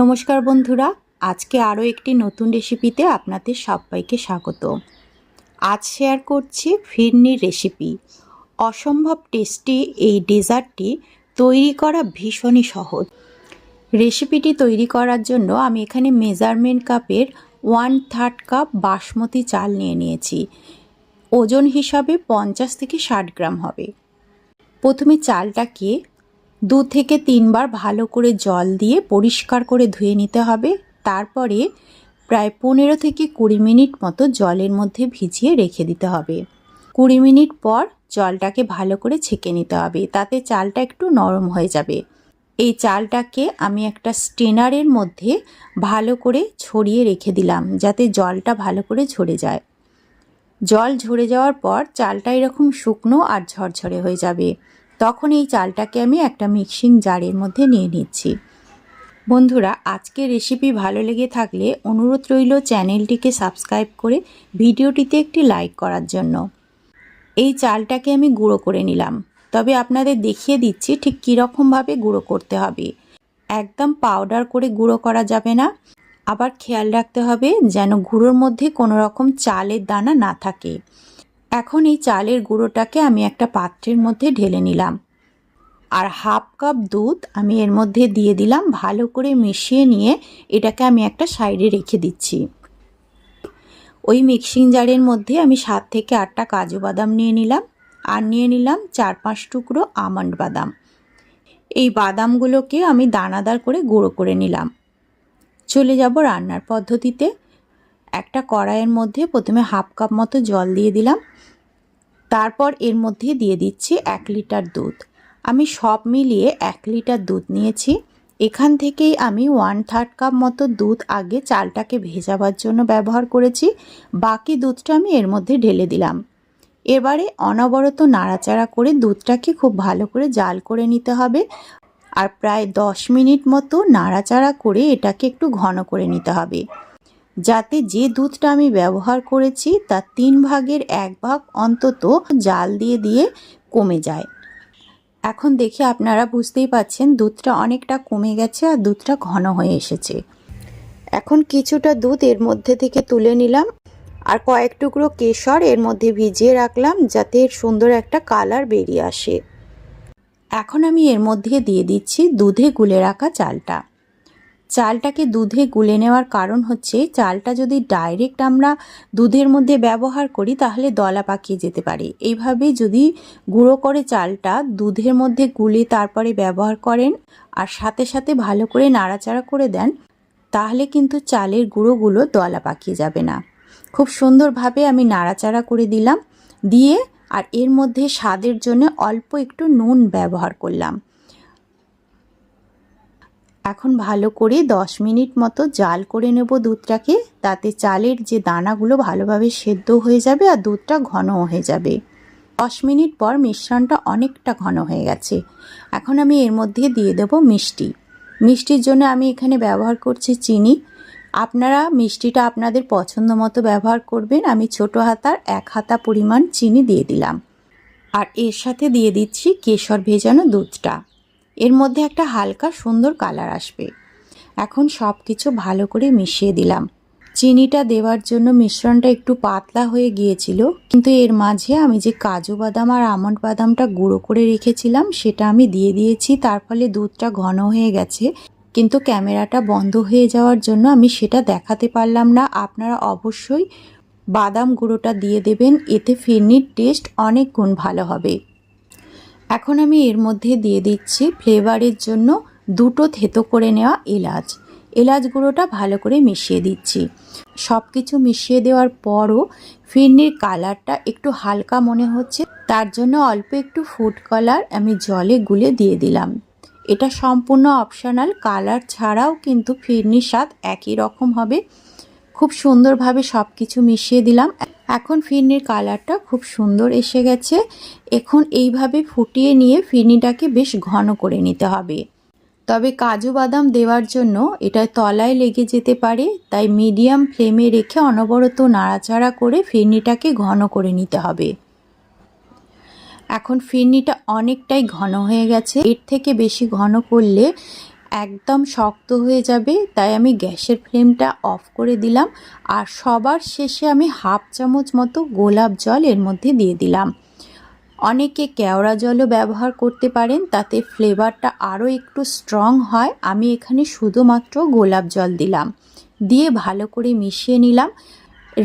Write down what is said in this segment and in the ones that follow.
নমস্কার বন্ধুরা, আজকে আরও একটি নতুন রেসিপিতে আপনাদের সবাইকে স্বাগত। আজ শেয়ার করছি ফিরনির রেসিপি। অসম্ভব টেস্টি এই ডেজার্টটি তৈরি করা ভীষণই সহজ। রেসিপিটি তৈরি করার জন্য আমি এখানে মেজারমেন্ট কাপের ওয়ান থার্ড কাপ বাসমতি চাল নিয়ে নিয়েছি। ওজন হিসাবে পঞ্চাশ থেকে ষাট গ্রাম হবে। প্রথমে চালটাকে দু থেকে তিনবার ভালো করে জল দিয়ে পরিষ্কার করে ধুয়ে নিতে হবে। তারপরে প্রায় পনেরো থেকে কুড়ি মিনিট মতো জলের মধ্যে ভিজিয়ে রেখে দিতে হবে। কুড়ি মিনিট পর জলটাকে ভালো করে ছেঁকে নিতে হবে। তাতে চালটা একটু নরম হয়ে যাবে। এই চালটাকে আমি একটা স্টেনারের মধ্যে ভালো করে ছড়িয়ে রেখে দিলাম যাতে জলটা ভালো করে ঝরে যায়। জল ঝরে যাওয়ার পর চালটা এরকম শুকনো আর ঝরঝরে হয়ে যাবে। তখন এই চালটাকে আমি একটা মিক্সিং জারের মধ্যে নিয়ে নিচ্ছি। বন্ধুরা, আজকের রেসিপি ভালো লেগে থাকলে অনুরোধ রইল চ্যানেলটিকে সাবস্ক্রাইব করে ভিডিওটিতে একটি লাইক করার জন্য। এই চালটাকে আমি গুঁড়ো করে নিলাম। তবে আপনাদের দেখিয়ে দিচ্ছি ঠিক কীরকমভাবে গুঁড়ো করতে হবে। একদম পাউডার করে গুঁড়ো করা যাবে না। আবার খেয়াল রাখতে হবে যেন গুঁড়োর মধ্যে কোনো রকম চালের দানা না থাকে। এখন এই চালের গুঁড়োটাকে আমি একটা পাত্রের মধ্যে ঢেলে নিলাম। আর হাফ কাপ দুধ আমি এর মধ্যে দিয়ে দিলাম, ভালো করে মিশিয়ে নিয়ে এটাকে আমি একটা সাইডে রেখে দিচ্ছি। ওই মিক্সিং জারের মধ্যে আমি সাত থেকে আটটা কাজু বাদাম নিয়ে নিলাম, আর নিয়ে নিলাম চার পাঁচ টুকরো আমন্ড বাদাম। এই বাদামগুলোকে আমি দানাদার করে গুঁড়ো করে নিলাম। চলে যাব রান্নার পদ্ধতিতে। একটা কড়াইয়ের মধ্যে প্রথমে হাফ কাপ মতো জল দিয়ে দিলাম। তারপর এর মধ্যে দিয়ে দিচ্ছি এক লিটার দুধ। আমি সব মিলিয়ে এক লিটার দুধ নিয়েছি। এখান থেকেই আমি ওয়ান থার্ড কাপ মতো দুধ আগে চালটাকে ভেজাবার জন্য ব্যবহার করেছি। বাকি দুধটা আমি এর মধ্যে ঢেলে দিলাম। এবারে অনবরত নাড়াচাড়া করে দুধটাকে খুব ভালো করে জাল করে নিতে হবে। আর প্রায় দশ মিনিট মতো নাড়াচাড়া করে এটাকে একটু ঘন করে নিতে হবে। যাতে যে দুধটা আমি ব্যবহার করেছি তার তিন ভাগের এক ভাগ অন্তত জাল দিয়ে দিয়ে কমে যায়। এখন দেখে আপনারা বুঝতেই পাচ্ছেন দুধটা অনেকটা কমে গেছে আর দুধটা ঘন হয়ে এসেছে। এখন কিছুটা দুধ এর মধ্যে থেকে তুলে নিলাম আর কয়েক টুকরো কেশর এর মধ্যে ভিজিয়ে রাখলাম যাতে এর সুন্দর একটা কালার বেরিয়ে আসে। এখন আমি এর মধ্যে দিয়ে দিচ্ছি দুধে গুলে রাখা চালটা। চালটাকে দুধে গুলে নেওয়ার কারণ হচ্ছে চালটা যদি ডাইরেক্ট আমরা দুধের মধ্যে ব্যবহার করি তাহলে দলা পাকিয়ে যেতে পারে। এইভাবে যদি গুঁড়ো করে চালটা দুধের মধ্যে গুলে তারপরে ব্যবহার করেন আর সাথে সাথে ভালো করে নাড়াচাড়া করে দেন, তাহলে কিন্তু চালের গুঁড়োগুলো দলা পাকিয়ে যাবে না। খুব সুন্দরভাবে আমি নাড়াচাড়া করে দিলাম, দিয়ে আর এর মধ্যে স্বাদের জন্য অল্প একটু নুন ব্যবহার করলাম। এখন ভালো করে দশ মিনিট মতো জাল করে নেব দুধটাকে, তাতে চালের যে দানাগুলো ভালোভাবে সেদ্ধ হয়ে যাবে আর দুধটা ঘন হয়ে যাবে। দশ মিনিট পর মিশ্রণটা অনেকটা ঘন হয়ে গেছে। এখন আমি এর মধ্যে দিয়ে দেব মিষ্টি। মিষ্টির জন্য আমি এখানে ব্যবহার করছি চিনি। আপনারা মিষ্টিটা আপনাদের পছন্দ মতো ব্যবহার করবেন। আমি ছোট হাতার এক হাতা পরিমাণ চিনি দিয়ে দিলাম। আর এর সাথে দিয়ে দিচ্ছি কেশর ভেজানো দুধটা। এর মধ্যে একটা হালকা সুন্দর কালার আসবে। এখন সব কিছু ভালো করে মিশিয়ে দিলাম। চিনিটা দেওয়ার জন্য মিশ্রণটা একটু পাতলা হয়ে গিয়েছিল, কিন্তু এর মাঝে আমি যে কাজু বাদাম আর আমন্ড বাদামটা গুঁড়ো করে রেখেছিলাম, সেটা আমি দিয়ে দিয়েছি। তার ফলে দুধটা ঘন হয়ে গেছে, কিন্তু ক্যামেরাটা বন্ধ হয়ে যাওয়ার জন্য আমি সেটা দেখাতে পারলাম না। আপনারা অবশ্যই বাদাম গুঁড়োটা দিয়ে দেবেন, এতে ফিরনির টেস্ট অনেক গুণ ভালো হবে। এখন আমি এর মধ্যে দিয়ে দিচ্ছি ফ্লেভারের জন্য দুটো থেতো করে নেওয়া এলাচ। এলাচ গুঁড়োটা ভালো করে মিশিয়ে দিচ্ছি। সব কিছু মিশিয়ে দেওয়ার পরও ফিরনির কালারটা একটু হালকা মনে হচ্ছে, তার জন্য অল্প একটু ফুড কালার আমি জলে গুলে দিয়ে দিলাম। এটা সম্পূর্ণ অপশনাল, কালার ছাড়াও কিন্তু ফিরনির স্বাদ একই রকম হবে। খুব সুন্দরভাবে সব কিছু মিশিয়ে দিলাম। এখন ফিরনির কালারটা খুব সুন্দর এসে গেছে। এখন এইভাবে ফুটিয়ে নিয়ে ফিরনিটাকে বেশ ঘন করে নিতে হবে। তবে কাজু বাদাম দেওয়ার জন্য এটা তলায় লেগে যেতে পারে, তাই মিডিয়াম ফ্লেমে রেখে অনবরত নাড়াচাড়া করে ফিরনিটাকে ঘন করে নিতে হবে। এখন ফিরনিটা অনেকটাই ঘন হয়ে গেছে। এর থেকে বেশি ঘন করলে একদম শক্ত হয়ে যাবে, তাই আমি গ্যাসের ফ্লেমটা অফ করে দিলাম আর সবার শেষে আমি হাফ চামচ মতো গোলাপ জল এর মধ্যে দিয়ে দিলাম। অনেকে কেওড়া জলও ব্যবহার করতে পারেন, তাতে ফ্লেভারটা আরও একটু স্ট্রং হয়। আমি এখানে শুধুমাত্র গোলাপ জল দিলাম। দিয়ে ভালো করে মিশিয়ে নিলাম।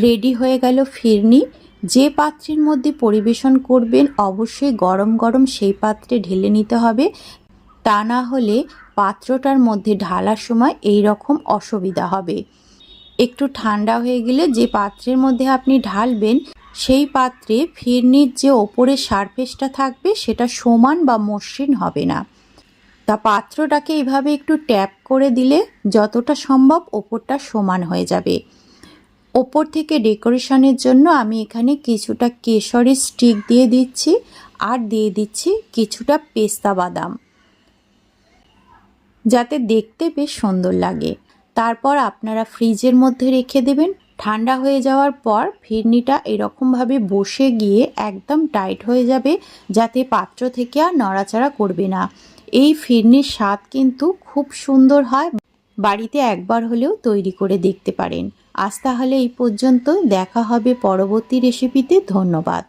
রেডি হয়ে গেল ফিরনি। যে পাত্রের মধ্যে পরিবেশন করবেন, অবশ্যই গরম গরম সেই পাত্রে ঢেলে নিতে হবে। তা না হলে পাত্রটার মধ্যে ঢালার সময় এই রকম অসুবিধা হবে। একটু ঠান্ডা হয়ে গেলে যে পাত্রের মধ্যে আপনি ঢালবেন, সেই পাত্রে ফিরনির যে ওপরের সারফেসটা থাকবে, সেটা সমান বা মসৃণ হবে না। তা পাত্রটাকে এইভাবে একটু ট্যাপ করে দিলে যতটা সম্ভব ওপরটা সমান হয়ে যাবে। ওপর থেকে ডেকোরেশনের জন্য আমি এখানে কিছুটা কেশরের স্টিক দিয়ে দিচ্ছি আর দিয়ে দিচ্ছি কিছুটা পেস্তা বাদাম। যাতে দেখতে বেশ সুন্দর লাগে। তারপর আপনারা ফ্রিজের মধ্যে রেখে দেবেন। ঠান্ডা হয়ে যাওয়ার পর ফিরনিটা এরকমভাবে বসে গিয়ে একদম টাইট হয়ে যাবে, যাতে পাত্র থেকে আর নড়াচড়া করবে না। এই ফিরনির স্বাদ কিন্তু খুব সুন্দর হয়। বাড়িতে একবার হলেও তৈরি করে দেখতে পারেন। আজ তাহলে এই পর্যন্ত দেখা হবে পরবর্তী রেসিপিতে ধন্যবাদ।